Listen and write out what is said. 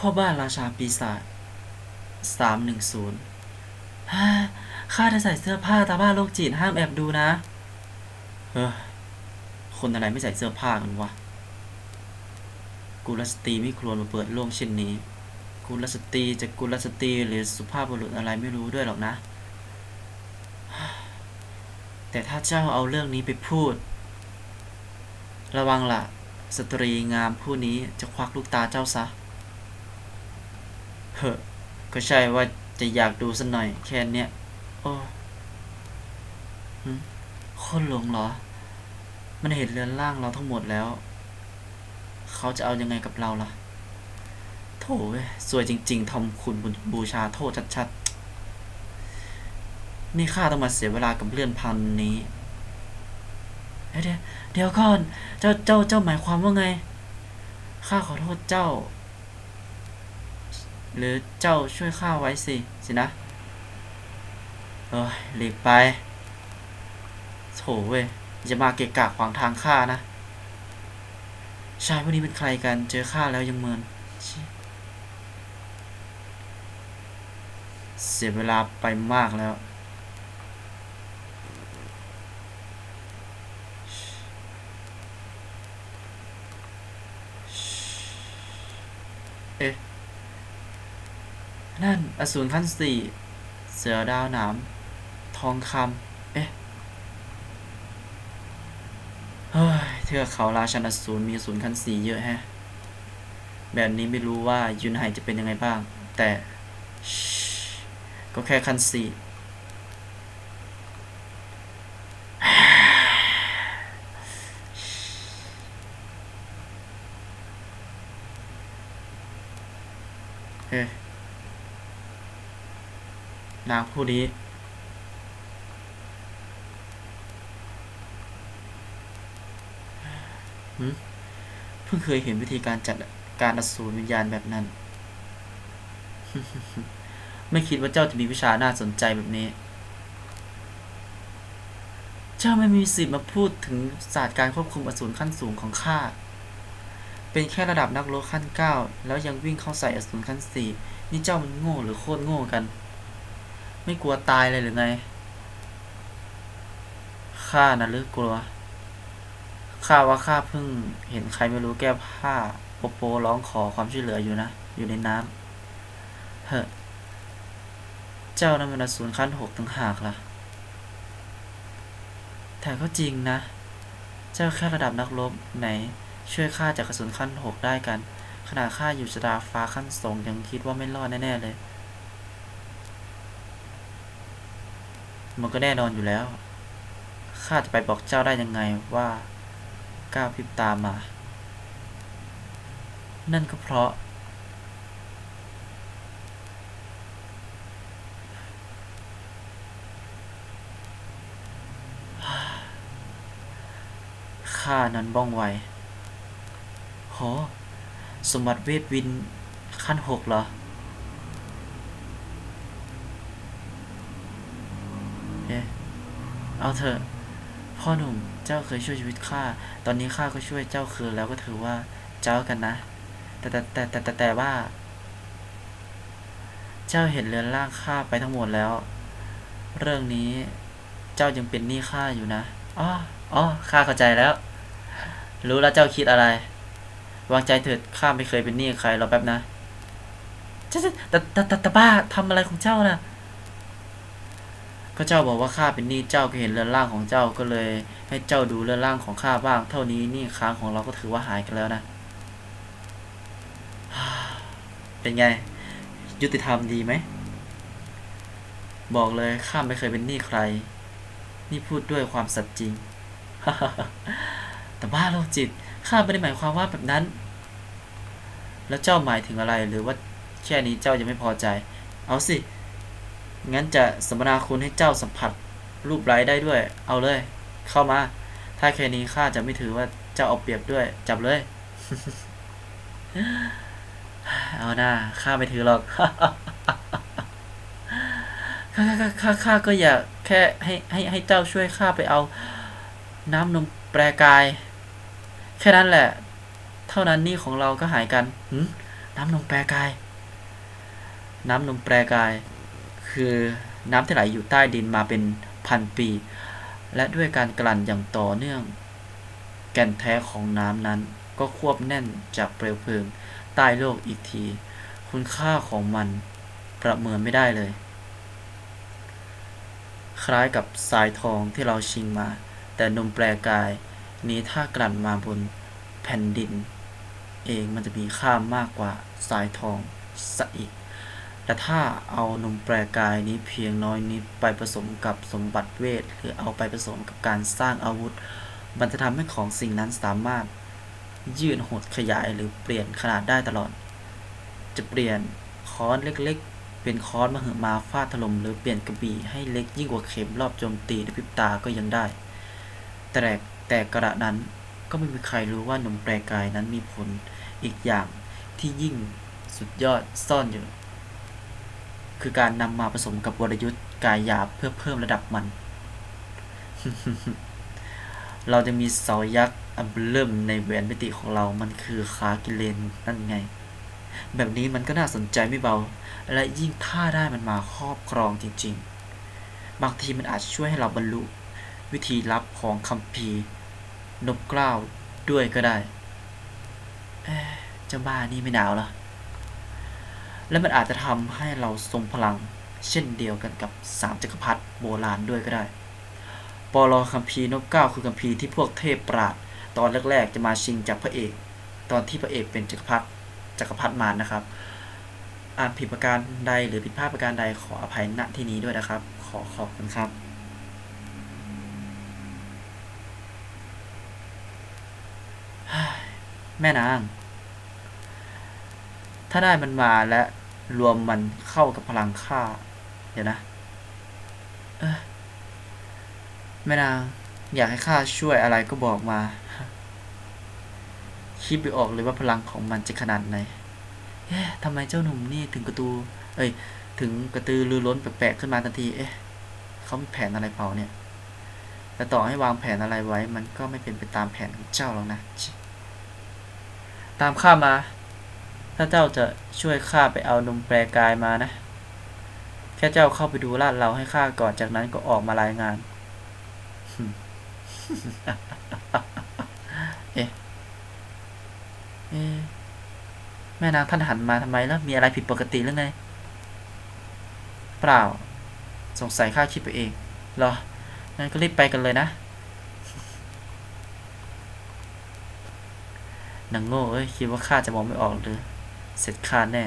พ่อบ้านราชาปีศาจสามหนึ่งศูนย์ฮ่าข้าจะใส่เสื้อผ้าตาบ้าโรคจิตห้ามแอบดูนะเฮ้ยคนอะไรไม่ใส่เสื้อผ้ากันวะ กุลสตรีไม่ควรมาเปิดโล่งเช่นนี้ กุลสตรีจะกุลสตรีหรือสุภาพบุรุษอะไรไม่รู้ด้วยหรอกนะ แต่ถ้าเจ้าเอาเรื่องนี้ไปพูด ระวังล่ะ สตรีงามผู้นี้จะควักลูกตาเจ้าซะ เฮ้อก็ใช่ว่าจะอยากดูสักหน่อย แค่เนี้ยโอ้หึคนหลงเหรอ มันเห็นเรือนร่างเราทั้งหมดแล้ว เขาจะเอายังไงกับเราล่ะ โถ่เว้ยสวยจริง ๆทำคุณบูชาโทษชัดๆ นี่ข้าต้องมาเสียเวลากับเลื่อนพันนี้ เดี๋ยวเดี๋ยวก่อน เจ้าเจ้าเจ้าหมายความว่าไง ข้าขอโทษเจ้า หรือเจ้าช่วยข้าไว้สิสินะเอ้ยหลีกไปโถเว้ยจะมาเกะกะขวางทางข้านะชายพวกนี้เป็นใครกันเจอข้าแล้วยังเมินเสียเวลาไปมากแล้ว นั่น อสูรขั้นสี่ เสือดาวหนาม ทองคำเอ๊ะ เฮ้ย เทือกเขาราชันอสูรมีอสูรขั้นสี่เยอะแฮะ แบบนี้ไม่รู้ว่ายุนไฮจะเป็นยังไงบ้าง แต่ก็แค่ขั้นสี่เฮ้ นางผู้นี้ เพิ่งเคยเห็นวิธีการจัดการอสูรวิญญาณแบบนั้น ไม่คิดว่าเจ้าจะมีวิชาน่าสนใจแบบนี้ เจ้าไม่มีสิทธิ์มาพูดถึงศาสตร์การควบคุมอสูรขั้นสูงของข้าเป็นแค่ระดับนักรบขั้นเก้าแล้วยังวิ่งเข้าใส่อสูรขั้นสี่นี่เจ้ามันโง่หรือโคตรโง่กัน ไม่กลัวตายเลยหรือไงข้านะหรือกลัวข้าว่าข้าเพิ่งเห็นใครไม่รู้แก้ผ้าโปโปร้องขอความช่วยเหลืออยู่นะ อยู่ในน้ำเฮ้เจ้านั้นมันอสูรขั้นหกตั้งหากล่ะ แต่ก็จริงนะ เจ้าแค่ระดับนักรบไหน ช่วยข้าจากกระสุนขั้นหกได้กัน ขนาดข้าอยู่ชะดาฟ้าขั้นสองยังคิดว่าไม่รอดแน่ ๆ เลย มันก็แน่นอนอยู่แล้ว ข้าจะไปบอกเจ้าได้ยังไงว่าก้าวพิบตามมา นั่นก็เพราะ ข้านั้นบ้องไวโห สมบัติเวทวินขั้นหกเหรอ เอเอาเถอะ พ่อหนุ่มเจ้าเคยช่วยชีวิตข้า ตอนนี้ข้าก็ช่วยเจ้าคืนแล้วก็ถือว่าเจ้ากันนะ แต่แต่แต่แต่แต่แต่ว่า เจ้าเห็นเรือนร่างข้าไปทั้งหมดแล้ว เรื่องนี้เจ้ายังเป็นหนี้ข้าอยู่นะอ๋ออ๋อข้าเข้าใจแล้ว รู้แล้วเจ้าคิดอะไร วางใจเถิดข้าไม่เคยเป็นหนี้ใครรอแป๊บนะจ้าแต่แต่แต่แต่บ้าทำอะไรของเจ้าน่ะ ก็เจ้าบอกว่าข้าเป็นหนี้เจ้าก็เห็นเรือนร่างของเจ้าก็เลย ให้เจ้าดูเรือนร่างของข้าบ้าง เท่านี้หนี่ค้างของเราก็ถือว่าหายกันแล้วนะเป็นไง ยุติธรรมดีไหมบอกเลยข้าไม่เคยเป็นหนี้ใคร นี่พูดด้วยความสัตย์จริง แต่บ้าโรคจิตข้าไม่ได้หมายความว่าแบบนั้น แล้วเจ้าหมายถึงอะไรหรือว่าแค่นี้เจ้ายังไม่พอใจ เอาสิ งั้นจะสมนาคุณให้เจ้าสัมผัสรูปไร้ได้ด้วย เอาเลย เข้ามา ถ้าแค่นี้ข้าจะไม่ถือว่าเจ้าเอาเปรียบด้วย จับเลย เอาหน้าข้าไม่ถือหรอกข้าข้าข้าข้าก็อยากแค่ให้ให้ให้เจ้าช่วยข้าไปเอา น้ำนมแปรกาย แค่นั้นแหละ เท่านั้นหนี่ของเราก็หายกันน้ำนมแปรกาย น้ำนมแปรกาย คือน้ำที่ไหลอยู่ใต้ดินมาเป็นพันปี และด้วยการกลั่นอย่างต่อเนื่อง แก่นแท้ของน้ำนั้น ก็ควบแน่นจากเปลวเพลิง ใต้โลกอีกที คุณค่าของมันประเมินไม่ได้เลย คล้ายกับทรายทองที่เราชิงมา แต่นมแปรกาย นี้ถ้ากลั่นมาบนแผ่นดิน เองมันจะมีค่ามากกว่าทรายทองซะอีก แต่ถ้าเอานมแปรกายนี้เพียงน้อยนิดไปผสมกับสมบัติเวท หรือเอาไปผสมกับการสร้างอาวุธ มันจะทำให้ของสิ่งนั้นสามารถยืดหดขยายหรือเปลี่ยนขนาดได้ตลอด จะเปลี่ยนค้อนเล็กๆ เป็นค้อนมหึมาฟาดถล่มหรือเปลี่ยนกระบี่ให้เล็กยิ่งกว่าเข็มรอบโจมตีด้วยพริบตาก็ยังได้ แต่แต่กระนั้นก็ไม่มีใครรู้ว่านมแปรกายนั้นมีผลอีกอย่างที่ยิ่งสุดยอดซ่อนอยู่ คือการนำมาผสมกับวรยุทธ์กายหยาบเพื่อเพิ่มระดับมัน เราจะมีเสายักษ์อันเบลิ่มในแหวนมิติของเรา มันคือคากิเลนนั่นไง แบบนี้มันก็น่าสนใจไม่เบา และยิ่งถ้าได้มันมาครอบครองจริง ๆ บางทีมันอาจช่วยให้เราบรรลุ วิธีลับของคัมภีร์นบกล้าวด้วยก็ได้เอ๊ะเจ้าบ้านี่ไม่หนาวเหรอ และมันอาจจะทำให้เราทรงพลังเช่นเดียวกันกับสามจักรพรรดิโบราณด้วยก็ได้ปอลอคัมภีร์นบเก้าคือคัมภีร์ที่พวกเทพปราดตอนแรกๆจะมาชิงจากพระเอก ตอนที่พระเอกเป็นจักรพรรดิจักรพรรดิมารนะครับอ่านผิดประการใดหรือผิดพลาดประการใดขออภัยณที่นี้ด้วยนะครับ ขอขอบคุณครับแม่นาง ถ้าได้มันมาและ รวมมันเข้ากับพลังข้าเดี๋ยวนะแม่นางอยากให้ข้าช่วยอะไรก็บอกมา คิดไปออกเลยว่าพลังของมันจะขนาดไหนเอ๊ะทำไมเจ้าหนุ่มนี่ถึงกระตู เอ้ย ถึงกระตือรือร้นแปลกๆขึ้นมาทันที เอ๊ะเขามีแผนอะไรเปล่าเนี่ย แต่ต่อให้วางแผนอะไรไว้ มันก็ไม่เป็นไปตามแผนของเจ้าหรอกนะ ตามข้ามา ถ้าเจ้าจะช่วยข้าไปเอานมแปรกายมานะ แค่เจ้าเข้าไปดูลาดเราให้ข้าก่อนจากนั้นก็ออกมารายงาน เอ๊ะเอ๊ะแม่นางท่านหันมาทำไมแล้ว มีอะไรผิดปกติหรือไง เปล่า สงสัยข้าคิดไปเองเหรอ งั้นก็รีบไปกันเลยนะนางโง่เอ้ย คิดว่าข้าจะมองไม่ออกหรือ เสร็จค่าแน่